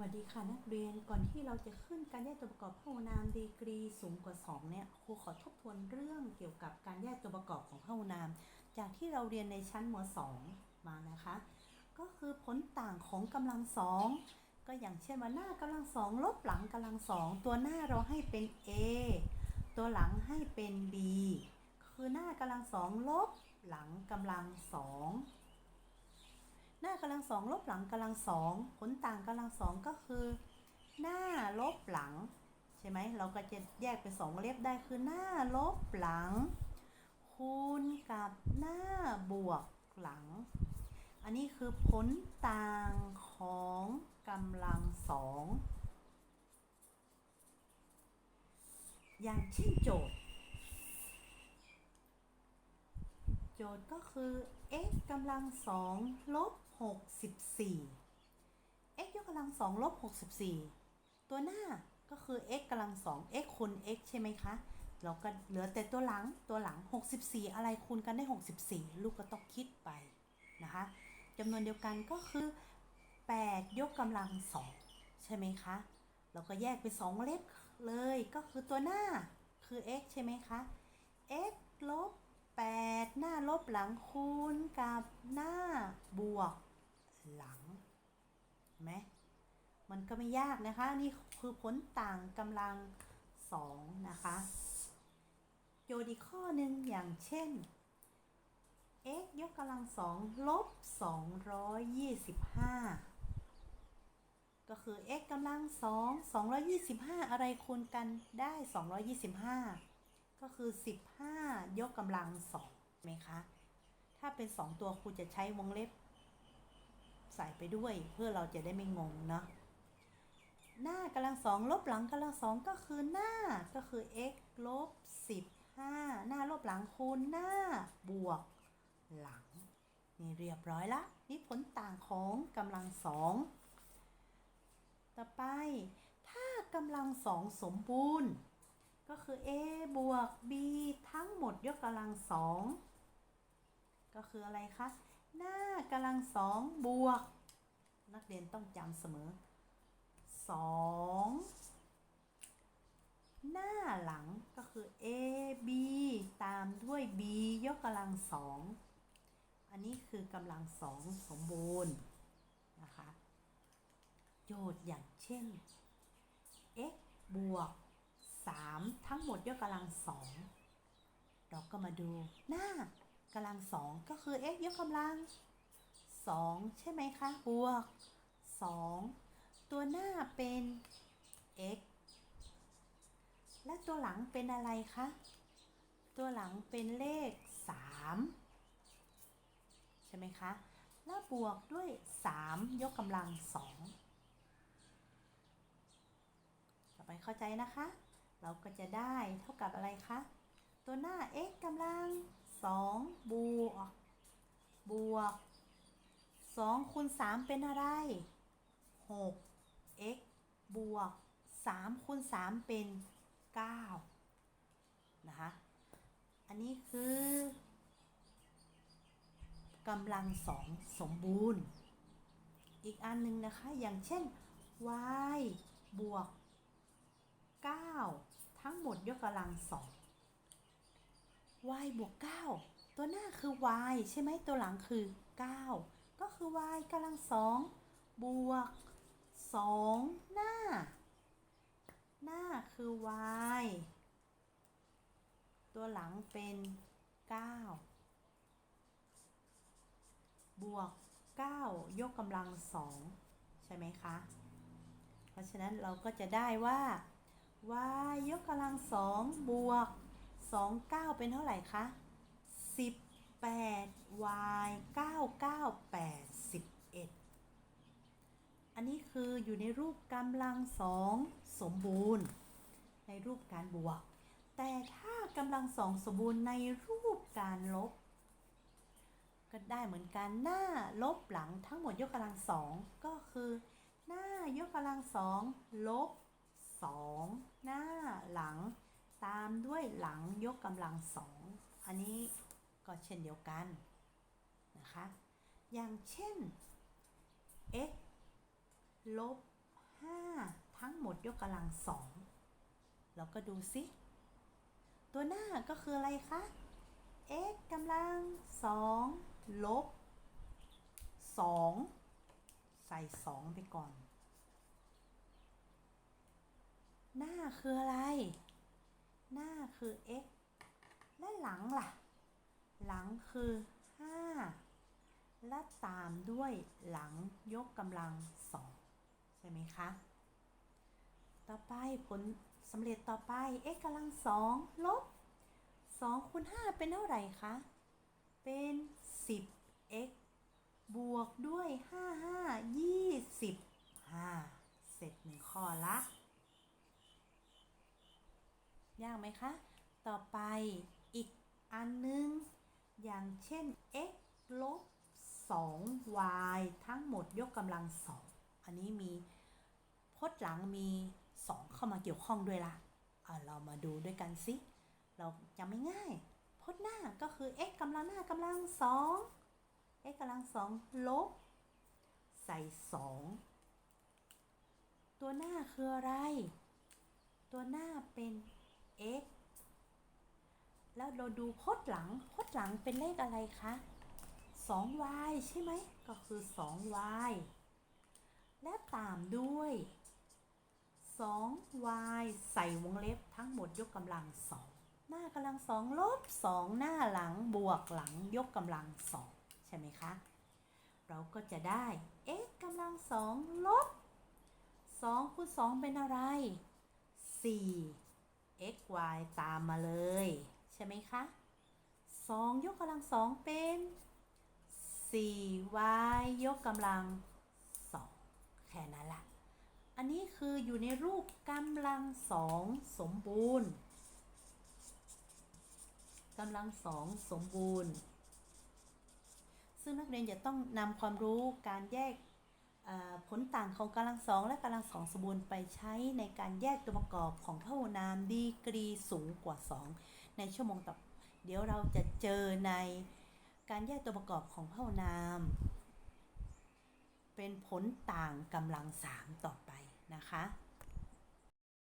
วัสดีค่ะนักเรียนก่อนที่เราจะขึ้นการแยกตัวประกอบพหุนามดีกรีสูงกว่า 2 เนี่ยครูขอทบทวนเรื่องเกี่ยวกับการแยกตัวประกอบของพหุนาม จากที่เราเรียนในชั้นม .2 มานะคะ ก็คือผลต่างของกำลังสองก็อย่างเช่นว่าหน้ากำลังสองลบหลังกำลังสองตัวหน้าเราให้เป็น a ตัวหลังให้เป็น b คือหน้ากำลังสองลบหลังกำลังสอง หน้ากำลังสองลบหลังกำลังสองผลต่างกำลังสองก็คือ หน้าลบหลัง ใช่ไหมเราก็จะแยกเป็นสองเล็บได้คือหน้าลบหลัง คูณกับหน้าบวกหลัง อันนี้คือผลต่างของกำลังสองอย่างเช่นโจทย์ โจทย์ก็คือ x กำลังสองลบ หกสิบสี่ x ยกกำลังสองลบหกสิบสี่ตัวหน้าก็คือ x กำลังสอง x คูณ x ใช่ไหมคะ เราก็เหลือแต่ตัวหลังตัวหลัง 64 อะไรคูณกันได้ 64 ลูกก็ต้องคิดไปนะคะจำนวนเดียวกันก็คือ 8 ยกกำลังสองใช่ไหมคะ เราก็แยกเป็น2เล็บเลยก็คือตัวหน้าคือ x ใช่ไหมคะ x ลบ8 หน้าลบหลังคูณกับหน้าบวก หลังไหมมันก็ไม่ยากนะคะ นี่คือผลต่างกำลังสองนะคะ โจทย์อีกข้อหนึ่งอย่างเช่น x ยกกำลังสองลบ225ก็คือ x กำลังสอง225อะไรคูณกันได้225ก็คือ15ยกกำลังสองไหมคะ ถ้าเป็น2ตัวครูจะใช้วงเล็บ ใส่ไปด้วยเพื่อเราจะได้ไม่งงเนาะหน้ากำลังสองลบหลังกำลังสองก็คือหน้าก็คือ x ลบ15 หน้าลบหลังคูณหน้าบวกหลัง นี่เรียบร้อยละนี่ผลต่างของกำลังสองต่อไป ถ้ากำลังสองสมบูรณ์ ก็คือ a บวก b ทั้งหมดยกกำลังสองก็คืออะไรคะ หน้ากำลังสองบวก นักเรียนต้องจำเสมอสองหน้าหลังก็คือ a b ตามด้วย b ยกกำลังสองอันนี้คือกำลังสองสมบูรณ์นะคะโจทย์อย่างเช่น x บวก 3 ทั้งหมดยกกำลังสองเราก็มาดูหน้า กำลังสองก็คือ x ยกกำลังสองใช่ไหมคะ บวก2ตัวหน้าเป็น x และตัวหลังเป็นอะไรคะ ตัวหลังเป็นเลข 3 ใช่ไหมคะ แล้วบวกด้วย 3 ยกกำลัง2ต่อไปเข้าใจนะคะ เราก็จะได้เท่ากับอะไรคะ ตัวหน้า x กำลัง 2บวก บวก2คูณ3เป็นอะไร6 x บวก3คูณ3เป็น9นะคะ อันนี้คือกำลังสองสมบูรณ์ อีกอันหนึ่งนะคะ อย่างเช่น y บวก 9 ทั้งหมดยกกำลังสอง y บวก 9 ตัวหน้าคือ y ใช่ไหมตัวหลังคือ 9 ก็คือ y กำลังสองบวก 2 หน้า หน้าคือ y ตัวหลังเป็น 9 บวก 9 ยกกำลังสองใช่ไหมคะ เพราะฉะนั้นเราก็จะได้ว่า y ยกกำลังสองบวก 2 9 เป็นเท่าไหร่คะ18 y 9 9 8 11อันนี้คืออยู่ในรูปกำลังสองสมบูรณ์ ในรูปการบวก แต่ถ้ากำลังสองสมบูรณ์ในรูปการลบ ก็ได้เหมือนกันหน้าลบหลังทั้งหมดยกกำลังสองก็คือ หน้ายกกำลังสองลบสองหน้าหลัง ตามด้วยหลังยกกำลังสองอันนี้ก็เช่นเดียวกันนะคะ อย่างเช่น x ลบ 5 ทั้งหมดยกกำลังสองเราก็ดูสิตัวหน้าก็คืออะไรคะ x กำลังสองลบสองใส่สองไปก่อน หน้าคืออะไร หน้าคือ x และหลังล่ะ หลังคือ 5 และตามด้วยหลังยกกำลังสองใช่ไหมคะ ต่อไปผลสำเร็จต่อไป x กำลังสองลบ 2คูณ5เป็นเท่าไหร่คะ เป็น 10x บวกด้วย 5 5 25 เสร็จหนึ่งข้อละ ยากไหมคะ ต่อไปอีกอันนึง อย่างเช่น x ลบ 2y ทั้งหมดยกกำลังสองอันนี้มีพจน์หลังมี 2 เข้ามาเกี่ยวข้องด้วยละ่ะเรามาดูด้วยกันสิ เราจำไม่ง่าย พจน์หน้าก็คือ x กำลังหน้ากำลังสอง x กำลังสองลบ ใส่ 2 ตัวหน้าคืออะไร ตัวหน้าเป็น x แล้วเราดูพจน์หลังพจน์หลังเป็นเลขอะไรคะ 2y ใช่ไหม ก็คือ 2y และตามด้วย 2y ใส่วงเล็บทั้งหมดยกกำลัง 2 หน้ากำลัง 2 ลบ 2 หน้าหลังบวกหลังยกกำลัง 2 ใช่ไหมคะ เราก็จะได้ x กำลัง 2 ลบ 2คูณ2เป็นอะไร 4 x y ตามมาเลย ใช่ไหมคะ2ยกกำลัง2เป็น 4y ยกกำลัง2แค่นั้นละอันนี้คืออยู่ในรูปกำลังสองสมบูรณ์กำลังสองสมบูรณ์ ซึ่งนักเรียนจะต้องนำความรู้การแยก ผลต่างของกำลังสองและกำลังสองสมบูรณ์ไปใช้ในการแยกตัวประกอบของพหุนามดีกรีสูงกว่า 2 ในชั่วโมงต่อเดี๋ยวเราจะเจอในการแยกตัวประกอบของพหุนาม เป็นผลต่างกำลังสามต่อไปนะคะ